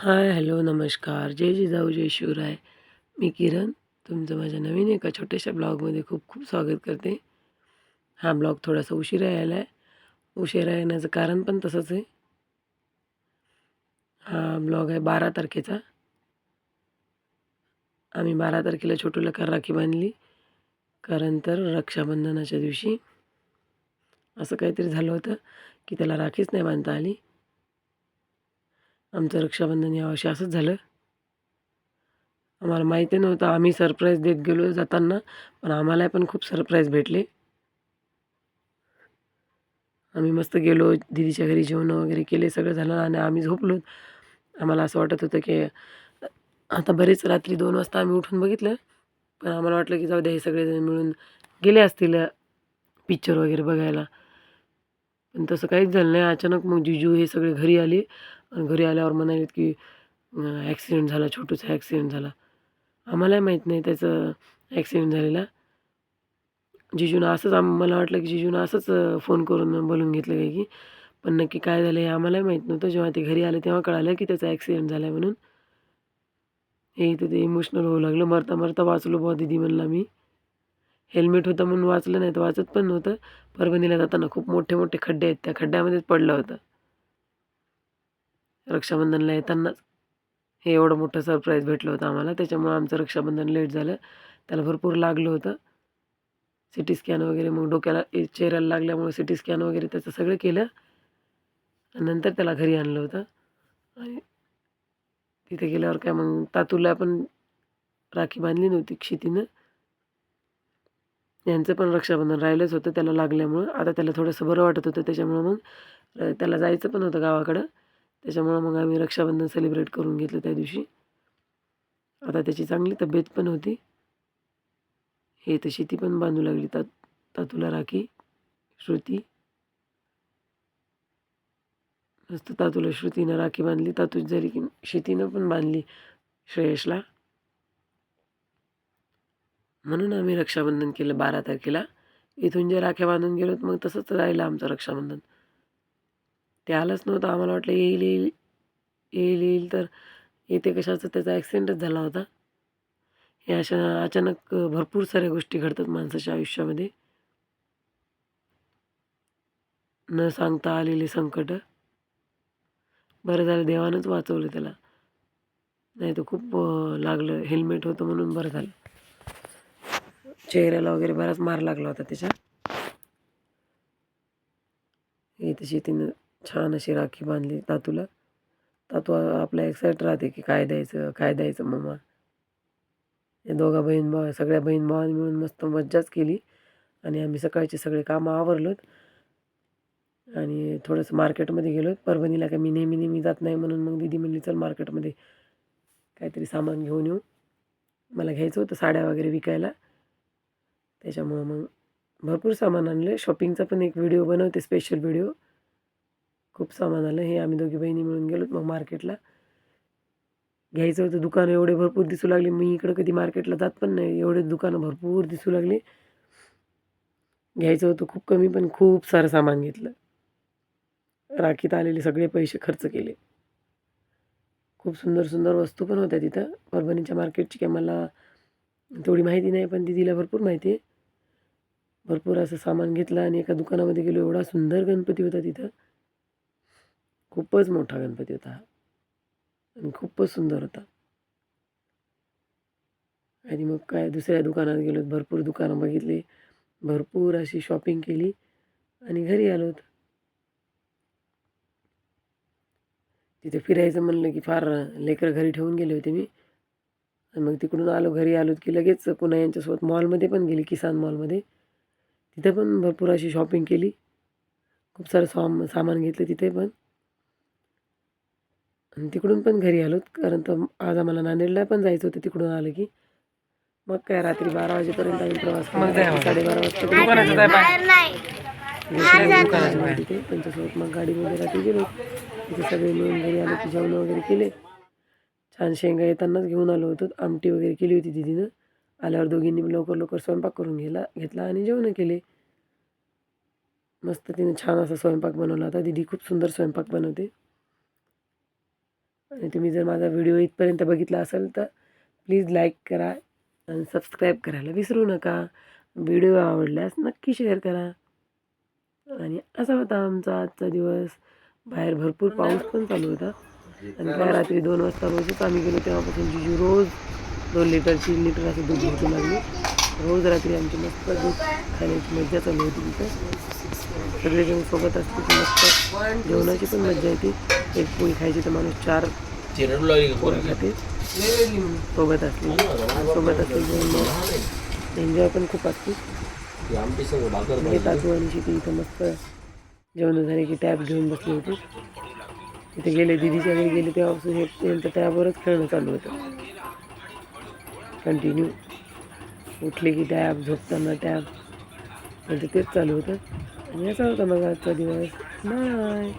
Hi hello नमस्कार. जय जिजाऊ जय शिवराय. मी किरण. तुमचं माझ्या नवीन एका छोट्याशा ब्लॉगमध्ये खूप खूप स्वागत करते. हा ब्लॉग थोडासा उशिरा यायला आहे. उशिरा येण्याचं कारण पण तसंच आहे. हा ब्लॉग आहे बारा तारखेचा. आम्ही बारा तारखेला छोटूला कर राखी बांधली. कारण तर रक्षाबंधनाच्या दिवशी असं काहीतरी झालं होतं की त्याला राखीच नाही बांधता आली. आमचं रक्षाबंधन यावर्षी असंच झालं. आम्हाला माहिती नव्हतं आम्ही सरप्राईज देत गेलो जाताना पण आम्हाला पण खूप सरप्राईज भेटले. आम्ही मस्त गेलो दिदीच्या घरी जेवणं वगैरे केले सगळं झालं आणि आम्ही झोपलो. आम्हाला असं वाटत होतं की आता बरेच रात्री दोन वाजता आम्ही उठून बघितलं पण आम्हाला वाटलं की जाऊ द्या हे सगळेजण मिळून गेले असतील पिक्चर वगैरे बघायला. पण तसं काहीच झालं नाही. अचानक मग जिजू हे सगळे घरी आले. आणि घरी आल्यावर म्हणाले की ॲक्सिडेंट झाला छोटूचा ॲक्सिडेंट झाला. आम्हालाही माहीत नाही त्याचं ॲक्सिडेंट झालेला. जिजूनं असंच आम मला वाटलं की जिजूनं असंच फोन करून बोलून घेतलं काय की पण नक्की काय झालं हे आम्हालाही माहीत नव्हतं. जेव्हा ते घरी आले तेव्हा कळालं की त्याचा ॲक्सिडेंट झाला आहे म्हणून. हे इथं ते इमोशनल होऊ लागलं. मरता मरता वाचलो बुवा दिदी म्हणला मी. हेल्मेट होतं म्हणून वाचलं नाही तर वाचत पण नव्हतं. परभणीला जाताना खूप मोठे मोठे खड्डे आहेत त्या खड्ड्यामध्येच पडलं होतं. रक्षाबंधनला येतानाच. हे एवढं मोठं सरप्राईज भेटलं होतं आम्हाला. त्याच्यामुळं आमचं रक्षाबंधन लेट झालं. त्याला भरपूर लागलं होतं. सी टी स्कॅन वगैरे मग डोक्याला चेहऱ्याला लागल्यामुळे सी टी स्कॅन वगैरे त्याचं सगळं केलं. आणि नंतर त्याला घरी आणलं होतं. आणि तिथे गेल्यावर काय मग तातूला पण राखी बांधली नव्हती क्षितीनं. यांचं पण रक्षाबंधन राहिलंच होतं त्याला लागल्यामुळं. आता त्याला थोडंसं बरं वाटत होतं त्याच्यामुळं मग त्याला जायचं पण होतं गावाकडं. त्याच्यामुळं मग आम्ही रक्षाबंधन सेलिब्रेट करून घेतलं त्या दिवशी. आता त्याची चांगली तब्येत पण होती. हे तशी ती पण बांधू लागली तात तातूला राखी श्रुती. मस्त तातूला श्रुतीनं राखी बांधली तातूच जरी की शेतीनं पण बांधली श्रेयसला. म्हणून आम्ही रक्षाबंधन केलं बारा तारखेला. इथून जे राख्या बांधून गेलो मग तसंच राहिलं आमचं रक्षाबंधन. ते आलंच नव्हतं. आम्हाला वाटलं येईल येईल येईल येईल तर येते कशाचं? त्याचा ॲक्सिडेंटच झाला होता. हे अशा अचानक भरपूर साऱ्या गोष्टी घडतात माणसाच्या आयुष्यामध्ये. न सांगता आलेले संकट. बरं झालं देवानंच वाचवलं त्याला. नाही तर खूप लागलं. हेल्मेट होतं म्हणून बरं झालं. चेहऱ्याला वगैरे बराच मार लागला होता त्याच्या हे तशी तिनं छान अशी राखी बांधली तातूला. तातू आपला एक्साईट राहते की काय द्यायचं काय द्यायचं मम्मा या दोघा बहीण भाव सगळ्या बहीण भावांनी मिळून मस्त मज्जाच केली. आणि आम्ही सकाळचे सगळे कामं आवरलोत. आणि थोडंसं मार्केटमध्ये गेलो परभणीला काय मी नेहमी नेहमी जात नाही म्हणून मग दिदी म्हणली चल मार्केटमध्ये काहीतरी सामान घेऊन येऊ. मला घ्यायचं होतं साड्या वगैरे विकायला. त्याच्यामुळं मग भरपूर सामान आणलं शॉपिंगचा पण एक व्हिडिओ बनवते स्पेशल व्हिडिओ खूप सामान आलं. हे आम्ही दोघी बहिणी मिळून गेलो मग मार्केटला घ्यायचं होतं. दुकानं एवढे भरपूर दिसू लागले. मी इकडं कधी मार्केटला जात पण नाही. एवढे दुकानं भरपूर दिसू लागले. घ्यायचं होतं खूप कमी पण खूप सारं सामान घेतलं. राखीत आलेले सगळे पैसे खर्च केले. खूप सुंदर सुंदर वस्तू पण होत्या तिथं. परभणीच्या मार्केटची काय मला थोडी माहिती नाही पण ती तिला भरपूर माहिती आहे. भरपूर असं सामान घेतलं आणि एका दुकानामध्ये गेलो. एवढा सुंदर गणपती होता तिथं. खूपच मोठा गणपती होता हा. आणि खूपच सुंदर होता. आणि मग काय दुसऱ्या दुकानात गेलो. भरपूर दुकानं बघितली. भरपूर अशी शॉपिंग केली. आणि घरी आलोत तिथे फिरायचं म्हणलं की फार लेकरं घरी ठेवून गेले होते मी. आणि मग तिकडून आलो घरी आलो की लगेच पुन्हा यांच्यासोबत मॉलमध्ये पण गेली किसान मॉलमध्ये तिथे पण भरपूर अशी शॉपिंग केली. खूप सारं साम सामान घेतलं तिथे पण. आणि तिकडून पण घरी आलो कारण तर आज आम्हाला नांदेडला पण जायचं होतं तिकडून आलं की. मग काय रात्री बारा वाजेपर्यंत आम्ही प्रवास साडेबारा वाजता तिथे त्यांच्यासोबत मग गाडीमध्ये रात्री गेलो. तिथे सगळे मिळून घरी आलो की जेवण वगैरे केले. छान शेंगा येतानाच घेऊन आलो होतो आमटी वगैरे केली होती दिदीनं. आल्यावर दोघींनी लवकर लवकर स्वयंपाक करून गेला घेतला आणि जेवणं केले. मस्त तिने छान असा स्वयंपाक बनवला होता. दिदी खूप सुंदर स्वयंपाक बनवते. आणि तुम्ही जर माझा व्हिडिओ इथपर्यंत बघितला असेल तर प्लीज लाईक करा आणि सबस्क्राईब करायला विसरू नका. व्हिडिओ आवडल्यास नक्की शेअर करा. आणि असा होता आमचा आजचा दिवस. बाहेर भरपूर पाऊस पण चालू होता. आणि काय रात्री दोन वाजता रोजच आम्ही गेलो तेव्हापासून जिजू रोज दोन लिटर तीन लिटर असं दूध घेऊ लागली. रोज रात्री आमची मस्त दूध खाण्याची मज्जा चालू होती तिथं. सगळेजण सोबत असते की मस्त जेवणाची पण मज्जा येते. एक पोळी खायची तर माणूस चार पोळ्या? खाते. सोबत असली सोबत असली मग. एन्जॉय पण खूप असते. ती. तातू आणि शिती इथं मस्त जेवण झाले की टॅब घेऊन बसले होते. तिथे गेले दिदीच्या घरी गेले तेव्हापासून हे त्यांचं टॅबवरच खेळणं चालू होतं. कंटिन्यू उठले की टॅब झोपताना टॅब म्हणजे तेच चालू होतं. आणि असा होता मग आजचा दिवस. बाय